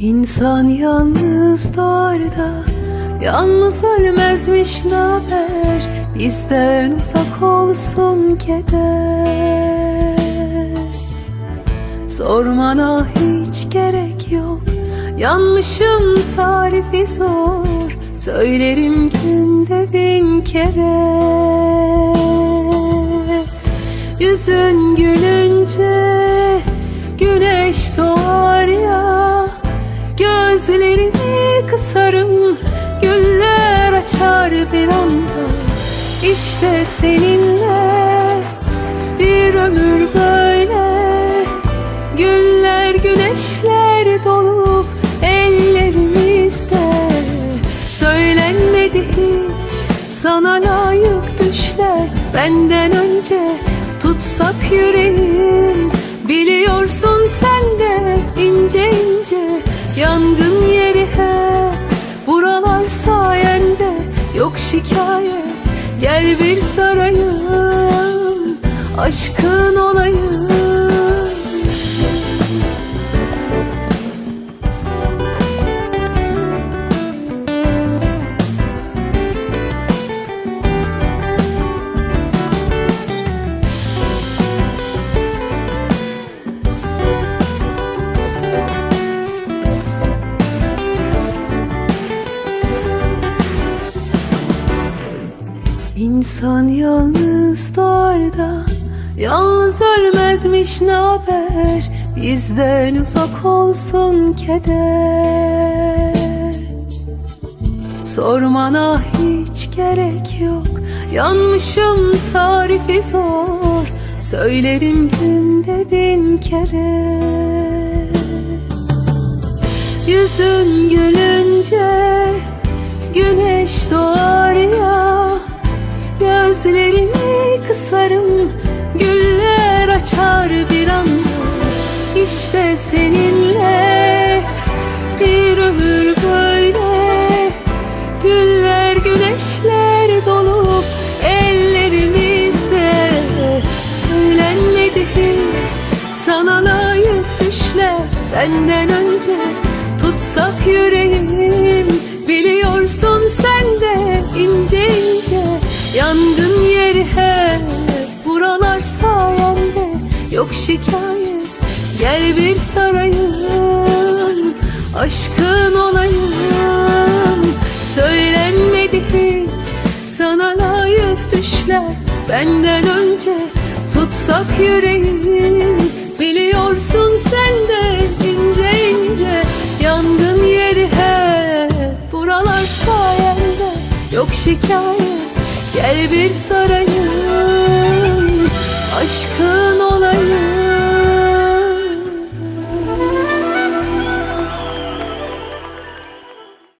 İnsan yalnız doğar da Yalnız ölmezmiş naber Bizden uzak olsun keder. Sormana hiç gerek yok Yanmışım tarifi zor. Söylerim günde bin kere? Yüzün gülünce kısarım Güller açar bir anda. İşte seninle Bir ömür böyle. Güller güneşler dolu ellerimizde. Söylenmedi hiç sana layık düşler. Benden önce tutsak yüreğim Biliyorsun sen Yok şikayet. Gel bir sarayım Aşkın olayım İnsan yalnız doğar da Yalnız ölmezmiş naber Bizden uzak olsun keder. Sormana hiç gerek yok Yanmışım tarifi zor. Söylerim günde bin kere. Yüzün gülünce Güneş doğar Gözlerimi kısarım Güller açar bir anda İşte seninle Bir ömür böyle. Güller güneşler dolu Ellerimizde. Söylenmedi hiç Sana layık düşler. Benden önce Tutsak yüreğim Biliyorsun sen de ince ince Yangın yeri hep buralar sayende. Yok şikayet gel bir sarayım. Aşkın olayım. Söylenmedi hiç sana layık düşler. Benden önce tutsak yüreğim Biliyorsun sen de ince ince. Yangın yeri hep buralar sayende. Yok şikayet gel bir sarayım Aşkın olayım